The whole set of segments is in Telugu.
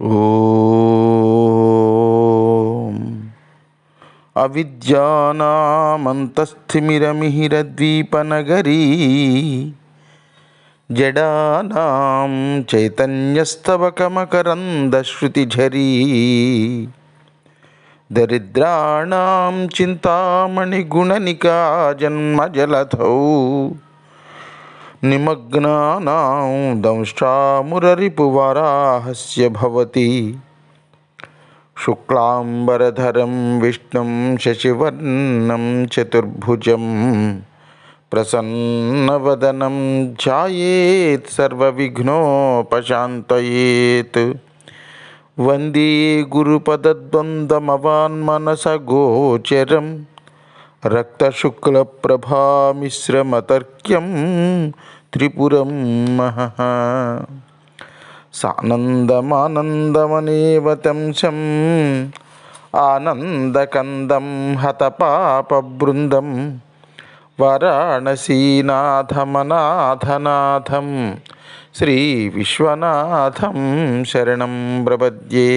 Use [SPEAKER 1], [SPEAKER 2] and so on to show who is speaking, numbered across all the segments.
[SPEAKER 1] ఓం. అవిద్యానామంతస్థిమిరమిహిరద్వీపనగరీ జడానాం చైతన్యస్తవకమకరందశ్రుతిఝరీ దరిద్రాణం చింతామణిగుణనికా జన్మజలధౌ నిమగ్నానాం దంష్టామురరిపువరాహస్య భవతి శుక్లాంబరధరం విష్ణుం శశివర్ణం చతుర్భుజం ప్రసన్నవదనం ధ్యాయేత్ సర్వవిఘ్నోపశాంతయేత్ వందే గురుపదద్వంద్వమవాన్మనసగోచరం రక్తశుక్లప్రభామిశ్రమతర్క్యం త్రిపురం మహః. సానందమానందమనేవతంశం ఆనందకందం హతపాపబృందం వారాణసీనాథమనాథనాథం శ్రీ విశ్వనాథం శరణం ప్రపద్యే.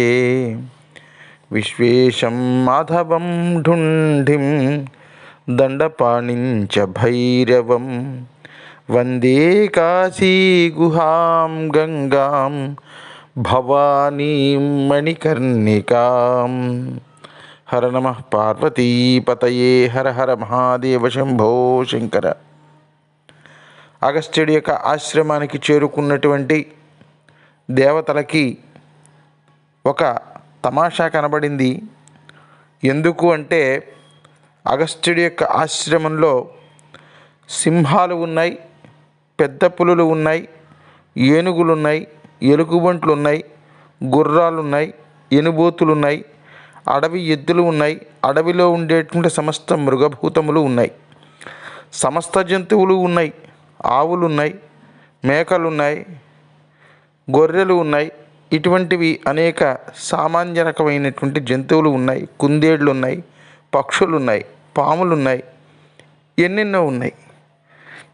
[SPEAKER 1] విశ్వేశం మాధవం ఢుంఢిం దండపాణించ భైరవం వందే కాశీగుహాం గంగాం భవానీం మణికర్ణికాం. హర నమ పార్వతీపతయే హర హర మహాదేవ శంభో శంకర. అగస్త్యుడి యొక్క ఆశ్రమానికి చేరుకున్నటువంటి దేవతలకి ఒక తమాషా కనబడింది. ఎందుకు అంటే అగస్త్యుడి యొక్క ఆశ్రమంలో సింహాలు ఉన్నాయి పెద్ద పులులు ఉన్నాయి ఏనుగులు ఉన్నాయి ఎలుగుబంట్లు ఉన్నాయి గుర్రాలు ఉన్నాయి ఎనుబోతులు ఉన్నాయి అడవి ఎద్దులు ఉన్నాయి అడవిలో ఉండేటువంటి సమస్త మృగభూతములు ఉన్నాయి. సమస్త జంతువులు ఉన్నాయి ఆవులు ఉన్నాయి మేకలు ఉన్నాయి గొర్రెలు ఉన్నాయి ఇటువంటివి అనేక సామాన్య రకమైనటువంటి జంతువులు ఉన్నాయి కుందేళ్ళు ఉన్నాయి పక్షులు ఉన్నాయి పాములు ఉన్నాయి ఎన్నెన్నో ఉన్నాయి.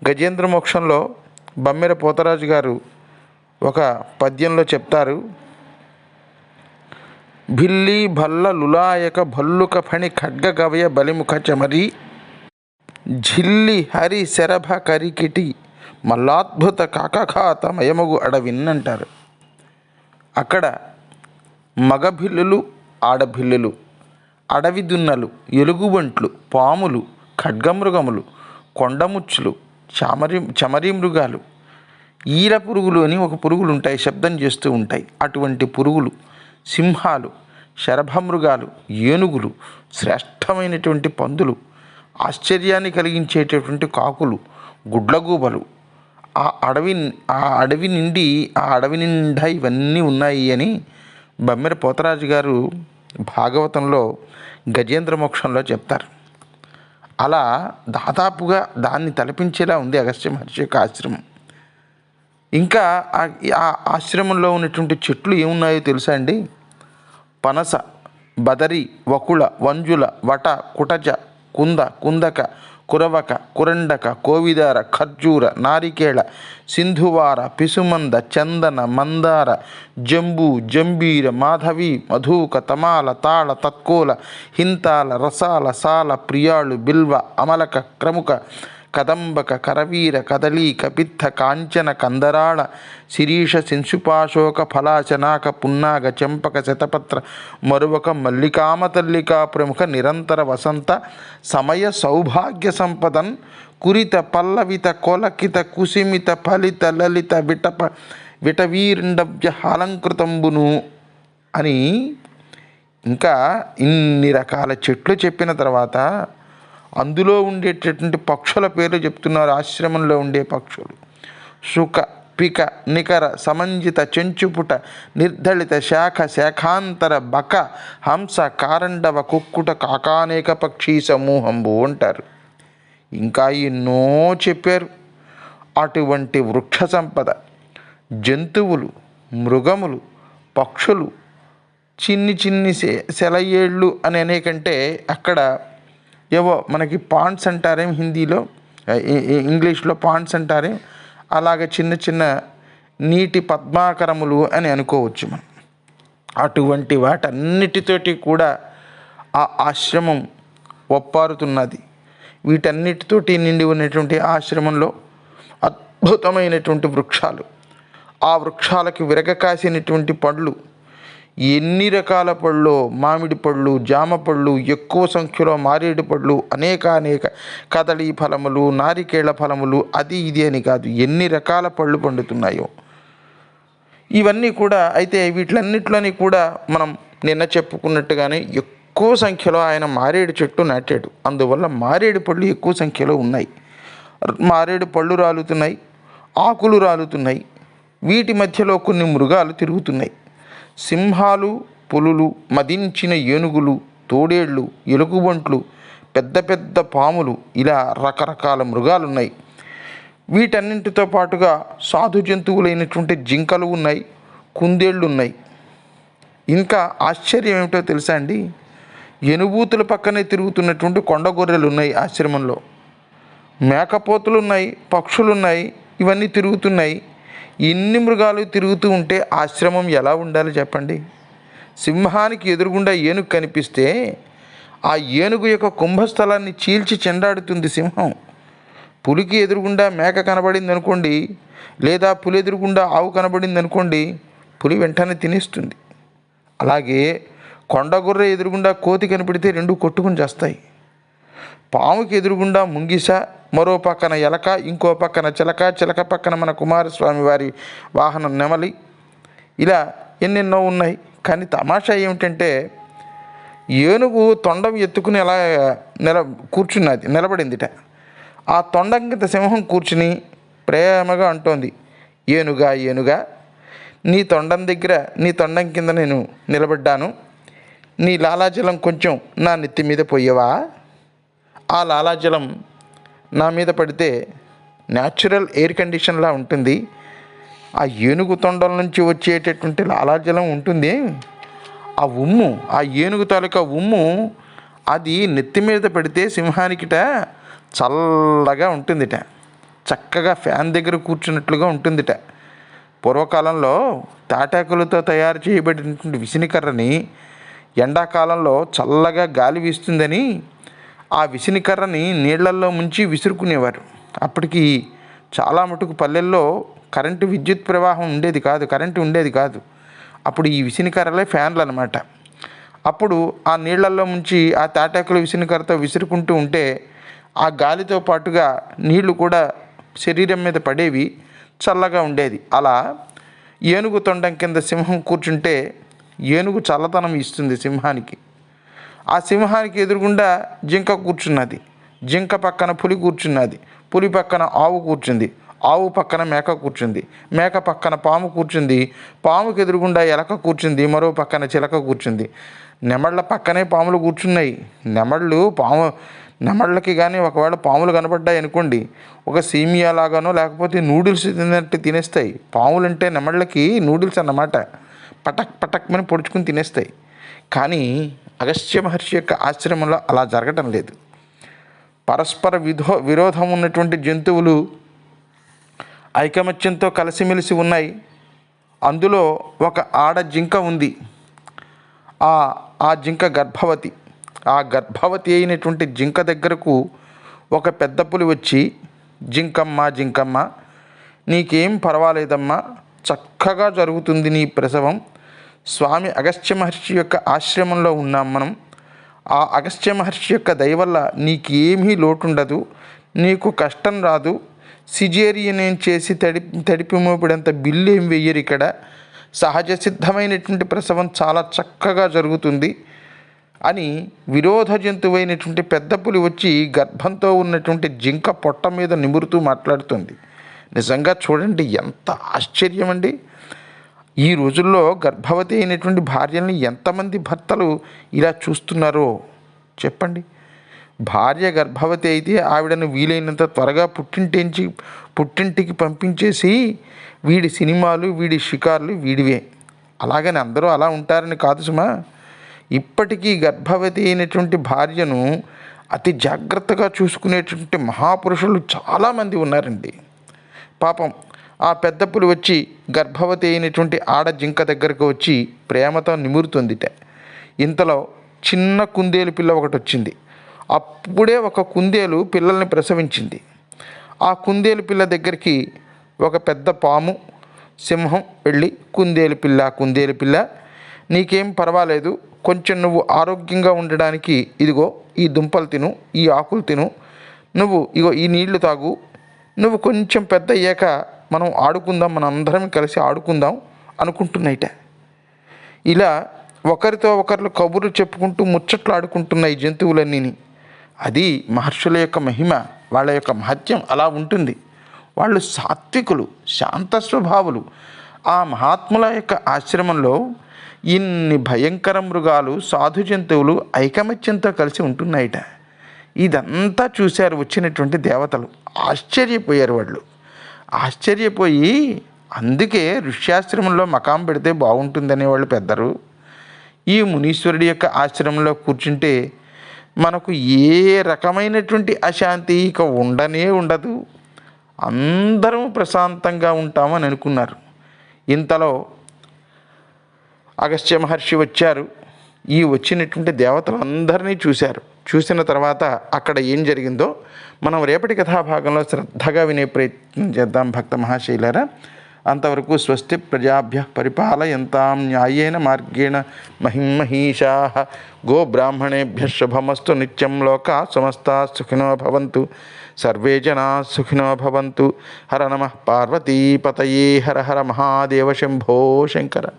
[SPEAKER 1] గజేంద్ర మోక్షంలో బమ్మెర పోతరాజు గారు ఒక పద్యంలో చెప్తారు భిల్లి భల్ల లులాయక భల్లుక ఫణి ఖడ్గ గవయ బలిముఖ చమరి ఝిల్లి హరి శరభ కరికిటి మల్లాద్భుత కాకఖాత మయమగు అడవిన్నంటారు. అక్కడ మగభిల్లులు ఆడభిల్లులు అడవి దున్నలు ఎలుగుబంట్లు పాములు ఖడ్గమృగములు కొండముచ్చులు చమరి చమరీ మృగాలు ఈర పురుగులు అని ఒక పురుగులు ఉంటాయి శబ్దం చేస్తూ ఉంటాయి. అటువంటి పురుగులు సింహాలు శరభమృగాలు ఏనుగులు శ్రేష్టమైనటువంటి పందులు ఆశ్చర్యాన్ని కలిగించేటటువంటి కాకులు గుడ్లగూబలు. ఆ అడవి ఆ అడవి నిండి ఆ అడవి నిండా ఇవన్నీ ఉన్నాయి అని బమ్మెర పోతరాజు గారు భాగవతంలో గజేంద్ర మోక్షంలో చెప్తారు. అలా దాదాపుగా దాన్ని తలపించేలా ఉంది అగస్త్య మహర్షి యొక్క ఆశ్రమం. ఇంకా ఆ- ఆ ఆశ్రమంలో ఉన్నటువంటి చెట్లు ఏమున్నాయో తెలుసా అండి? పనస బదరి వకుళ వంజుల వట కుటజ కుంద కుందక ಕುರವಕ, ಕುರಂಡಕ, ಕೋವಿದಾರ, ಖರ್ಜೂರ, ನಾರಿಕೇಳ, ಸಿಂಧುವಾರ, ಪಿಸುಮಂದ, ಚಂದನ, ಮಂದಾರ, ಜಂಬೂ, ಜಂಬೀರ, ಮಾಧವಿ, ಮಧೂಕ, ತಮಾಲ, ತಾಳ, ತತ್ಕೋಲ, ಹಿಂತಾಲ, ರಸಾಲ, ಸಾಲ, ಪ್ರಿಯಾಳು, ಬಿಲ್ವ, ಅಮಲಕ ಕ್ರಮುಖ కదంబక కరవీర కదలీ కపిత్థ కాంచన కందరాళ శిరీష శింశుపాశోక ఫలాచనాక పున్నాగ చెంపక శతపత్ర మరువక మల్లికామతల్లికా ప్రముఖ నిరంతర వసంత సమయ సౌభాగ్య సంపదన్ కురిత పల్లవిత కొలకిత కుసిమిత ఫలిత లలిత విటప విటవీరిండవ్య అలంకృతంబును అని ఇంకా ఇన్ని రకాల చెట్లు చెప్పిన తర్వాత అందులో ఉండేటటువంటి పక్షుల పేర్లు చెప్తున్నారు. ఆశ్రమంలో ఉండే పక్షులు. సుఖ పిక నికర సమంజిత చెంచుపుట నిర్ధళిత శాఖ శాఖాంతర బక హంస కారండవ కుక్కుట కాకానేక పక్షి సమూహంబు అంటారు. ఇంకా ఎన్నో చెప్పారు. అటువంటి వృక్ష సంపద జంతువులు మృగములు పక్షులు చిన్ని చిన్ని సె సెలయేళ్ళు అని అనేకంటే అక్కడ ఏవో మనకి పాండ్స్ అంటారేం హిందీలో? ఇంగ్లీష్లో పాండ్స్ అంటారేం? అలాగే చిన్న చిన్న నీటి పద్మాకరములు అని అనుకోవచ్చు మనం. అటువంటి వాటన్నిటితోటి కూడా ఆ ఆశ్రమం ఒప్పారుతున్నది వీటన్నిటితోటి నిండి ఉన్నటువంటి ఆశ్రమంలో అద్భుతమైనటువంటి వృక్షాలు. ఆ వృక్షాలకి విరగకాసినటువంటి పండ్లు ఎన్ని రకాల పళ్ళు మామిడి పళ్ళు జామ పళ్ళు ఎక్కువ సంఖ్యలో మారేడు పళ్ళు అనేక అనేక కదళీ ఫలములు నారికేళ్ళ ఫలములు అది ఇది అని కాదు. ఎన్ని రకాల పళ్ళు పండుతున్నాయో. ఇవన్నీ కూడా అయితే వీటిలన్నిట్లోని కూడా మనం నిన్న చెప్పుకున్నట్టుగానే ఎక్కువ సంఖ్యలో ఆయన మారేడు చెట్టు నాటాడు. అందువల్ల మారేడు పళ్ళు ఎక్కువ సంఖ్యలో ఉన్నాయి. మారేడు పళ్ళు రాలుతున్నాయి ఆకులు రాలుతున్నాయి. వీటి మధ్యలో కొన్ని మృగాలు తిరుగుతున్నాయి. సింహాలు పులులు మదించిన ఏనుగులు తోడేళ్ళు ఎలుగుబంట్లు పెద్ద పెద్ద పాములు ఇలా రకరకాల మృగాలు ఉన్నాయి వీటన్నింటితో పాటుగా సాధు జంతువులైనటువంటి జింకలు ఉన్నాయి కుందేళ్ళు ఉన్నాయి ఇంకా ఆశ్చర్యం ఏమిటో తెలుసా అండి? ఎనుబూతుల పక్కనే తిరుగుతున్నటువంటి కొండ గొర్రెలు ఉన్నాయి ఆశ్రమంలో. మేకపోతులు ఉన్నాయి పక్షులు ఉన్నాయి ఇవన్నీ తిరుగుతున్నాయి. ఇన్ని మృగాలు తిరుగుతూ ఉంటే ఆశ్రమం ఎలా ఉండాలి చెప్పండి? సింహానికి ఎదురుగుండా ఏనుగు కనిపిస్తే ఆ ఏనుగు యొక్క కుంభస్థలాన్ని చీల్చి చెండాడుతుంది సింహం. పులికి ఎదురుగుండా మేక కనబడింది అనుకోండి లేదా పులి ఎదురుగుండా ఆవు కనబడింది అనుకోండి పులి వెంటనే తినేస్తుంది. అలాగే కొండగుర్ర ఎదురుగుండా కోతి కనిపెడితే రెండు కొట్టుకుని చేస్తాయి. పాముకి ఎదురుగుండా ముంగిస మరో పక్కన ఎలక ఇంకో పక్కన చిలక చిలక పక్కన మన కుమారస్వామి వారి వాహనం నెమలి. ఇలా ఎన్నెన్నో ఉన్నాయి. కానీ తమాషా ఏమిటంటే ఏనుగు తొండం ఎత్తుకుని ఎలా నిల కూర్చున్నది నిలబడిందిట. ఆ తొండం కింద సింహం కూర్చుని ప్రేమగా అంటోంది ఏనుగా ఏనుగా నీ తొండం దగ్గర నీ తొండం కింద నేను నిలబడ్డాను. నీ లాలాజలం కొంచెం నా నెత్తి మీద పోయేవా? ఆ లాలాజలం నా మీద పడితే న్యాచురల్ ఎయిర్ కండిషన్లా ఉంటుంది. ఆ ఏనుగు తొండం నుంచి వచ్చేటటువంటి లాలాజలం ఉంటుంది. ఆ ఉమ్ము ఆ ఏనుగు తాలూకా ఉమ్ము అది నెత్తి మీద పెడితే సింహానికిట చల్లగా ఉంటుందిట. చక్కగా ఫ్యాన్ దగ్గర కూర్చున్నట్లుగా ఉంటుందిట. పూర్వకాలంలో తాటాకులతో తయారు చేయబడినటువంటి విసినికర్రని ఎండాకాలంలో చల్లగా గాలి వీస్తుందని ఆ విసినికర్రని నీళ్ళల్లో ముంచి విసురుకునేవారు. అప్పటికి చాలా మటుకు పల్లెల్లో కరెంటు విద్యుత్ ప్రవాహం ఉండేది కాదు కరెంటు ఉండేది కాదు. అప్పుడు ఈ విసినికర్రలే ఫ్యాన్లు అనమాట అప్పుడు ఆ నీళ్ళల్లో ముంచి ఆ తాటాకుల విసినికర్రతో విసురుకుంటూ ఉంటే ఆ గాలితో పాటుగా నీళ్ళు కూడా శరీరం మీద పడేవి చల్లగా ఉండేది. అలా ఏనుగు తొండం కింద సింహం కూర్చుంటే ఏనుగు చల్లతనం ఇస్తుంది సింహానికి. ఆ సింహానికి ఎదురుగుండా జింక కూర్చున్నది. జింక పక్కన పులి కూర్చున్నది. పులి పక్కన ఆవు కూర్చుంది. ఆవు పక్కన మేక కూర్చుంది. మేక పక్కన పాము కూర్చుంది. పాముకి ఎదురుగుండా ఎలక కూర్చుంది. మరో పక్కన చిలక కూర్చుంది. నెమళ్ళ పక్కనే పాములు కూర్చున్నాయి. నెమళ్ళు పాము నెమళ్ళకి కానీ ఒకవేళ పాములు కనపడ్డాయి అనుకోండి ఒక సీమియా లాగానో లేకపోతే నూడిల్స్ తిన్నట్టు తినేస్తాయి. పాములు అంటే నెమళ్ళకి నూడిల్స్ అన్నమాట. పటక్ పటక్ అని పొడుచుకుని తినేస్తాయి. కానీ అగస్త్య మహర్షి యొక్క ఆశ్రమంలో అలా జరగటం లేదు. పరస్పర విధో విరోధం ఉన్నటువంటి జంతువులు ఐకమత్యంతో కలిసిమెలిసి ఉన్నాయి. అందులో ఒక ఆడ జింక ఉంది. ఆ ఆ జింక గర్భవతి. ఆ గర్భవతి అయినటువంటి జింక దగ్గరకు ఒక పెద్ద పులి వచ్చి జింకమ్మ జింకమ్మ నీకేం పర్వాలేదమ్మా చక్కగా జరుగుతుంది నీ ప్రసవం. స్వామి అగస్త్య మహర్షి యొక్క ఆశ్రమంలో ఉన్నాం మనం. ఆ అగస్త్య మహర్షి యొక్క దయవల్ల నీకేమీ లోటుండదు నీకు కష్టం రాదు. సిజేరియన్ ఏం చేసి తడి తడిపి మోపిడంత బిల్లు ఏం వెయ్యరు ఇక్కడ. సహజ సిద్ధమైనటువంటి ప్రసవం చాలా చక్కగా జరుగుతుంది అని విరోధ జంతువైనటువంటి పెద్ద పులి వచ్చి గర్భంతో ఉన్నటువంటి జింక పొట్ట మీద నిమురుతూ మాట్లాడుతుంది. నిజంగా చూడండి ఎంత ఆశ్చర్యం అండి ఈ రోజుల్లో గర్భవతి అయినటువంటి భార్యల్ని ఎంతమంది భర్తలు ఇలా చూస్తున్నారో చెప్పండి. భార్య గర్భవతి అయితే ఆవిడను వీలైనంత త్వరగా పుట్టింటించి పుట్టింటికి పంపించేసి వీడి సినిమాలు వీడి షికార్లు వీడివే. అలాగని అందరూ అలా ఉంటారని కాదు సుమా. ఇప్పటికీ గర్భవతి అయినటువంటి భార్యను అతి జాగ్రత్తగా చూసుకునేటువంటి మహాపురుషులు చాలామంది ఉన్నారండి. పాపం ఆ పెద్ద పులి వచ్చి గర్భవతి అయినటువంటి ఆడ జింక దగ్గరకు వచ్చి ప్రేమతో నిమురుతుందిట. ఇంతలో చిన్న కుందేలు పిల్ల ఒకటి వచ్చింది. అప్పుడే ఒక కుందేలు పిల్లల్ని ప్రసవించింది. ఆ కుందేలు పిల్ల దగ్గరికి ఒక పెద్ద పాము సింహం వెళ్ళి కుందేలు పిల్ల కుందేలు పిల్ల నీకేం పర్వాలేదు. కొంచెం నువ్వు ఆరోగ్యంగా ఉండడానికి ఇదిగో ఈ దుంపలు తిను ఈ ఆకులు తిను. నువ్వు ఇగో ఈ నీళ్ళు తాగు. నువ్వు కొంచెం పెద్ద అయ్యాక మనం ఆడుకుందాం మనం అందరం కలిసి ఆడుకుందాం అనుకుంటున్నాయిట. ఇలా ఒకరితో ఒకరు కబుర్లు చెప్పుకుంటూ ముచ్చట్లు ఆడుకుంటున్నాయి జంతువులన్నీని. అది మహర్షుల యొక్క మహిమ వాళ్ళ యొక్క మహత్యం అలా ఉంటుంది. వాళ్ళు సాత్వికులు శాంత స్వభావులు. ఆ మహాత్ముల యొక్క ఆశ్రమంలో ఇన్ని భయంకర మృగాలు సాధు జంతువులు ఐకమత్యంతో కలిసి ఉంటున్నాయిట. ఇదంతా చూశారు వచ్చినటువంటి దేవతలు. ఆశ్చర్యపోయారు వాళ్ళు. ఆశ్చర్యపోయి అందుకే ఋష్యాశ్రమంలో మకాం పెడితే బాగుంటుందనే వాళ్ళు పెద్దరు ఈ మునీశ్వరుడి యొక్క ఆశ్రమంలో కూర్చుంటే మనకు ఏ రకమైనటువంటి అశాంతి ఇక ఉండనే ఉండదు. అందరం ప్రశాంతంగా ఉంటామని అనుకున్నారు. ఇంతలో అగస్త్య మహర్షి వచ్చారు. ఈ వచ్చినటువంటి దేవతలందరినీ చూశారు. చూసిన తర్వాత అక్కడ ఏం జరిగిందో మనం రేపటి కథాభాగంలో శ్రద్ధగా వినే ప్రయత్నం చేద్దాం భక్త మహాశైలరా. అంతవరకు స్వస్తి ప్రజాభ్య పరిపాలయంతాం న్యాయేన మార్గేణ మహిమహీషా. గోబ్రాహ్మణేభ్య శుభమస్తు నిత్యం లోకా సమస్తా సుఖినో భవంతు. సర్వే జనా సుఖినో భవంతు. హర నమ పార్వతీపతయే. హర హర మహాదేవ శంభో శంకర.